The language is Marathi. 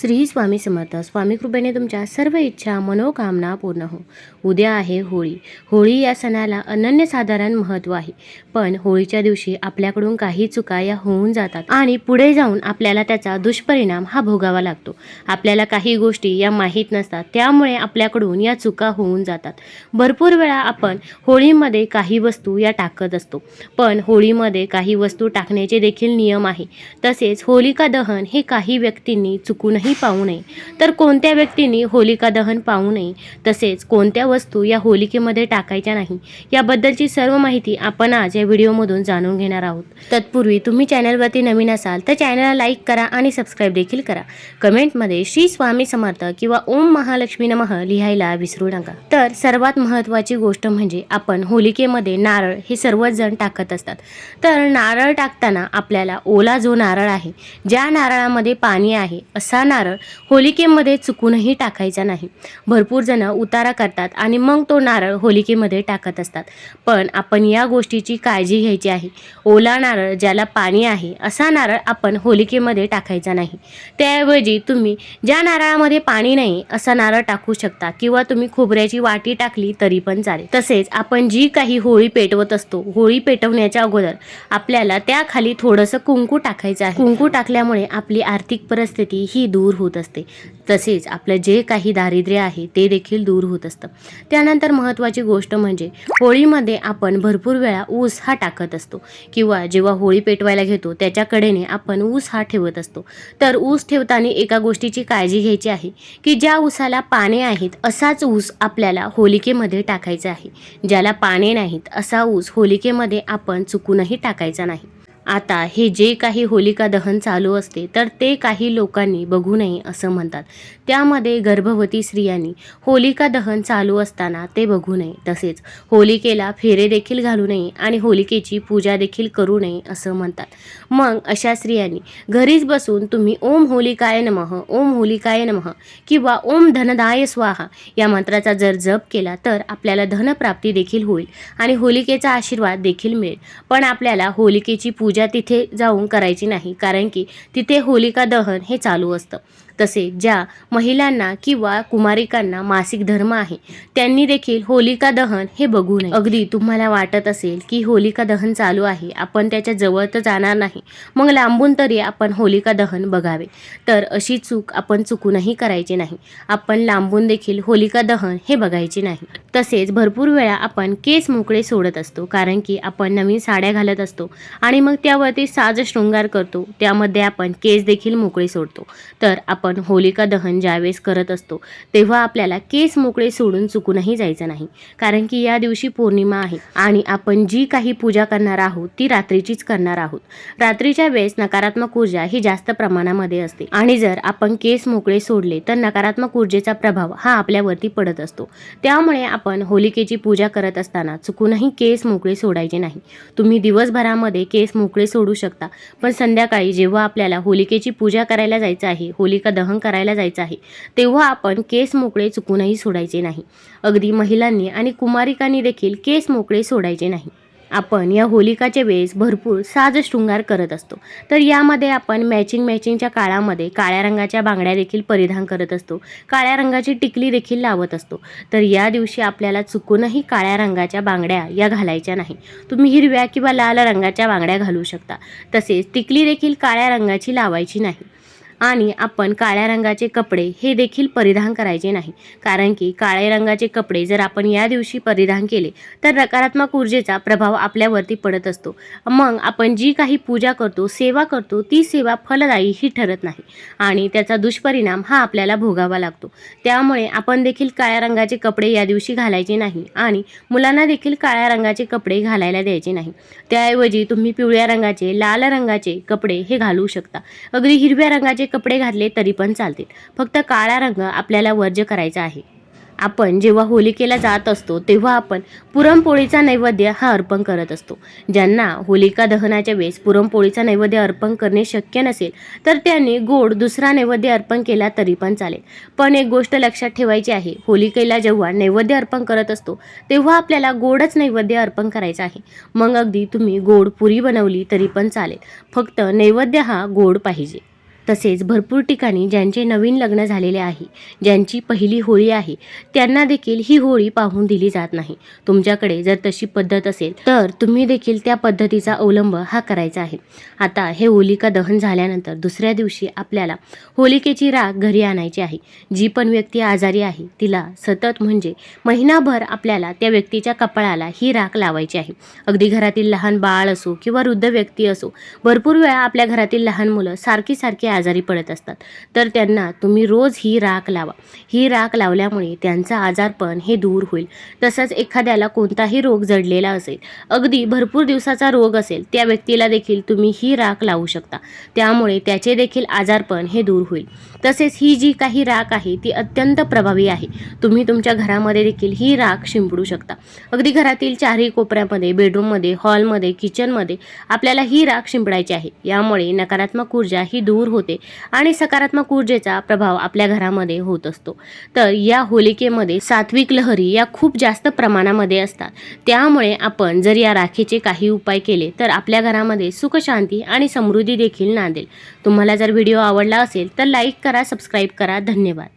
श्री स्वामी समर्थ. स्वामी कृपेने तुमच्या सर्व इच्छा मनोकामना पूर्ण हो. उद्या आहे होळी. होळी या सणाला अनन्यसाधारण महत्त्व आहे. पण होळीच्या दिवशी आपल्याकडून काही चुका या होऊन जातात आणि पुढे जाऊन आपल्याला त्याचा दुष्परिणाम हा भोगावा लागतो. आपल्याला काही गोष्टी या माहीत नसतात. त्यामुळे आपल्याकडून या चुका होऊन जातात. भरपूर वेळा आपण होळीमध्ये काही वस्तू या टाकत असतो. पण होळीमध्ये काही वस्तू टाकण्याचे देखील नियम आहे. तसेच होलिका दहन हे काही व्यक्तींनी चुकून दहनही पाहू नये. तर कोणत्या व्यक्तींनी होलिका दहन पाहू नये तसेच कोणत्या वस्तू या होलिकेमध्ये टाकायच्या नाही याबद्दलची सर्व माहिती आपण आज या व्हिडिओमधून जाणून घेणार आहोत. तत्पूर्वी तुम्ही चॅनलवरती नवीन असाल तर चॅनलला लाईक करा आणि सबस्क्राईब देखील करा. कमेंटमध्ये श्री स्वामी समर्थ किंवा ओम महालक्ष्मी नमः लिहायला विसरू नका. तर सर्वात महत्त्वाची गोष्ट म्हणजे आपण होलिकेमध्ये नारळ हे सर्वच जण टाकत असतात. तर नारळ टाकताना आपल्याला ओला जो नारळ आहे ज्या नारळामध्ये पाणी आहे असा नारळ होलिकेमध्ये चुकूनही टाकायचा नाही. भरपूर जण उतारा करतात आणि मग तो नारळ होलिकेमध्ये टाकत असतात. पण आपण या गोष्टीची काळजी घ्यायची आहे. ओला नारळ ज्याला पाणी आहे असा नारळ आपण होलिकेमध्ये टाकायचा नाही. त्याऐवजी तुम्ही ज्या नारळामध्ये पाणी नाही असा नारळ टाकू शकता किंवा तुम्ही खोबऱ्याची वाटी टाकली तरी पण चालेल. तसेच आपण जी काही होळी पेटवत असतो होळी पेटवण्याच्या अगोदर आपल्याला त्याखाली थोडंसं कुंकू टाकायचं आहे. कुंकू टाकल्यामुळे आपली आर्थिक परिस्थिती ही दूर दूर होत असते. तसेच आपलं जे काही दारिद्र्य आहे ते देखील दूर होत असतं. त्यानंतर महत्त्वाची गोष्ट म्हणजे होळीमध्ये आपण भरपूर वेळा ऊस हा टाकत असतो. किंवा जेव्हा होळी पेटवायला घेतो त्याच्याकडेने आपण ऊस हा ठेवत असतो. तर ऊस ठेवताना एका गोष्टीची काळजी घ्यायची आहे की ज्या ऊसाला पाने आहेत असाच ऊस आपल्याला होलिकेमध्ये टाकायचा आहे. ज्याला पाने नाहीत असा ऊस होलिकेमध्ये आपण चुकूनही टाकायचा नाही. आता हे जे काही होलिका दहन चालू असते तर ते काही लोकांनी बघू नये असं म्हणतात. त्यामध्ये गर्भवती स्त्रियांनी होलिका दहन चालू असताना ते बघू नये. तसेच होलिकेला फेरे देखील घालू नये आणि होलिकेची पूजा देखील करू नये असं म्हणतात. मग अशा स्त्रियांनी घरीच बसून तुम्ही ओम होलिकाय नमः ओम होलिकाय नमः किंवा ओम धनदाय स्वाहा या मंत्राचा जर जप केला तर आपल्याला धनप्राप्ती देखील होईल आणि होलिकेचा आशीर्वाद देखील मिळेल. पण आपल्याला होलिकेची पूजा तिथे जाऊन करायची नाही. कारण की तिथे होलिका दहन हे चालू असतं. तसेच ज्या महिलांना किंवा कुमारिकांना मासिक धर्म आहे त्यांनी देखील होलिका दहन हे बघू नये. अगदी तुम्हाला वाटत असेल की होलिका दहन चालू आहे आपण त्याच्याजवळ तर जाणार नाही. मग लांबून तरी आपण होलिका दहन बघावे. तर अशी चूक आपण चुकूनही करायची नाही. आपण लांबून देखील होलिका दहन हे बघायचे नाही. तसेच भरपूर वेळा आपण केस मोकळे सोडत असतो कारण की आपण नवीन साड्या घालत असतो आणि मग त्यावरती साज शृंगार करतो त्यामध्ये आपण केस देखील मोकळे सोडतो. तर आपण होलिका दहन ज्यावेळेस करत असतो तेव्हा आपल्याला केस मोकळे सोडून चुकूनही जायचं नाही. कारण की या दिवशी पौर्णिमा आहे आणि आपण जी काही पूजा करणार आहोत ती रात्रीचीच करणार आहोत. रात्रीच्या वेळेस नकारात्मक ऊर्जा ही जास्त प्रमाणामध्ये असते. आणि जर आपण केस मोकळे सोडले तर नकारात्मक ऊर्जेचा प्रभाव हा आपल्यावरती पडत असतो. त्यामुळे आपण होलिकेची पूजा करत असताना चुकूनही केस मोकळे सोडायचे नाही. तुम्ही दिवसभरामध्ये केस मोकळे सोडू शकता. पण संध्याकाळी जेव्हा आपल्याला होलिकेची पूजा करायला जायचं आहे होलिका दहन करायला जायचं आहे. तेव्हा आपण केस मोकळे चुकूनही सोडायचे नाही. अगदी महिलांनी आणि कुमारिकांनी देखील केस मोकळे सोडायचे नाही. आपण या होलिकाच्या वेळेस भरपूर साज शृंगार करत असतो. तर यामध्ये आपण मॅचिंग मॅचिंगच्या काळामध्ये काळ्या रंगाच्या बांगड्या देखील परिधान करत असतो. काळ्या रंगाची टिकली देखील लावत असतो. तर या दिवशी आपल्याला चुकूनही काळ्या रंगाच्या बांगड्या या घालायच्या नाही. तुम्ही हिरव्या किंवा लाल रंगाच्या बांगड्या घालू शकता. तसेच टिकली देखील काळ्या रंगाची लावायची नाही. आणि आपण काळ्या रंगाचे कपडे हे देखील परिधान करायचे नाही. कारण की काळ्या रंगाचे कपडे जर आपण या दिवशी परिधान केले तर नकारात्मक ऊर्जेचा प्रभाव आपल्यावरती पडत असतो. मग आपण जी काही पूजा करतो सेवा करतो ती सेवा फलदायी ही ठरत नाही. आणि त्याचा दुष्परिणाम हा आपल्याला भोगावा लागतो. त्यामुळे आपण देखील काळ्या रंगाचे कपडे या दिवशी घालायचे नाही आणि मुलांना देखील काळ्या रंगाचे कपडे घालायला द्यायचे नाही. त्याऐवजी तुम्ही पिवळ्या रंगाचे लाल रंगाचे कपडे हे घालू शकता. अगदी हिरव्या रंगाचे कपडे घातले तरी पण चालतील. फक्त काळा रंग आपल्याला वर्ज करायचा आहे. आपण जेव्हा होलिकेला जात असतो तेव्हा आपण पुरणपोळीचा नैवेद्य हा अर्पण करत असतो. ज्यांना होलिका दहनाच्या वेळेस पुरणपोळीचा नैवेद्य अर्पण करणे शक्य नसेल तर त्यांनी गोड दुसरा नैवेद्य अर्पण केला तरी पण चालेल. पण एक गोष्ट लक्षात ठेवायची आहे होलिकेला जेव्हा नैवेद्य अर्पण करत असतो तेव्हा आपल्याला गोडच नैवेद्य अर्पण करायचं आहे. मग अगदी तुम्ही गोड पुरी बनवली तरी पण चालेल. फक्त नैवेद्य हा गोड पाहिजे. तसेच भरपूर ठिकाणी ज्यांचे नवीन लग्न झालेले आहे ज्यांची पहिली होळी आहे त्यांना देखील ही होळी पाहून दिली जात नाही. तुमच्याकडे जर तशी पद्धत असेल तर तुम्ही देखील त्या पद्धतीचा अवलंब हा करायचा आहे. आता हे होलिका दहन झाल्यानंतर दुसऱ्या दिवशी आपल्याला होलिकेची राख घरी आणायची आहे. जी पण व्यक्ती आजारी आहे तिला सतत म्हणजे महिनाभर आपल्याला त्या व्यक्तीच्या कपाळाला ही राख लावायची आहे. अगदी घरातील लहान बाळ असो किंवा वृद्ध व्यक्ती असो भरपूर वेळा आपल्या घरातील लहान मुलं सारखी सारखी आजारी पडत असतात. तर त्यांना तुम्ही रोज ही राख लावा. ही राख लावल्यामुळे त्यांचा आजारपण हे दूर होईल. तसंच एखाद्याला कोणताही रोग जडलेला असेल अगदी भरपूर दिवसाचा रोग असेल त्या व्यक्तीला देखील तुम्ही ही राख लावू शकता. त्यामुळे त्याचे देखील आजारपण हे दूर होईल. तसेच ही जी काही राख आहे ती अत्यंत प्रभावी आहे. तुम्ही तुमच्या घरामध्ये देखील ही राख शिंपडू शकता. अगदी घरातील चारही कोपऱ्यामध्ये बेडरूममध्ये हॉलमध्ये किचनमध्ये आपल्याला ही राख शिंपडायची आहे. यामुळे नकारात्मक ऊर्जा ही दूर होते. आणि सकारात्मक ऊर्जेचा प्रभाव आपल्या घरामध्ये होत असतो. तर या होलिकेमध्ये सात्विक लहरी या खूप जास्त प्रमाणामध्ये असतात. त्यामुळे आपण जर या राखेचे काही उपाय केले तर आपल्या घरामध्ये सुखशांती आणि समृद्धी देखील नांदेल. तुम्हाला जर व्हिडिओ आवडला असेल तर लाईक करा सबस्क्राईब करा. धन्यवाद.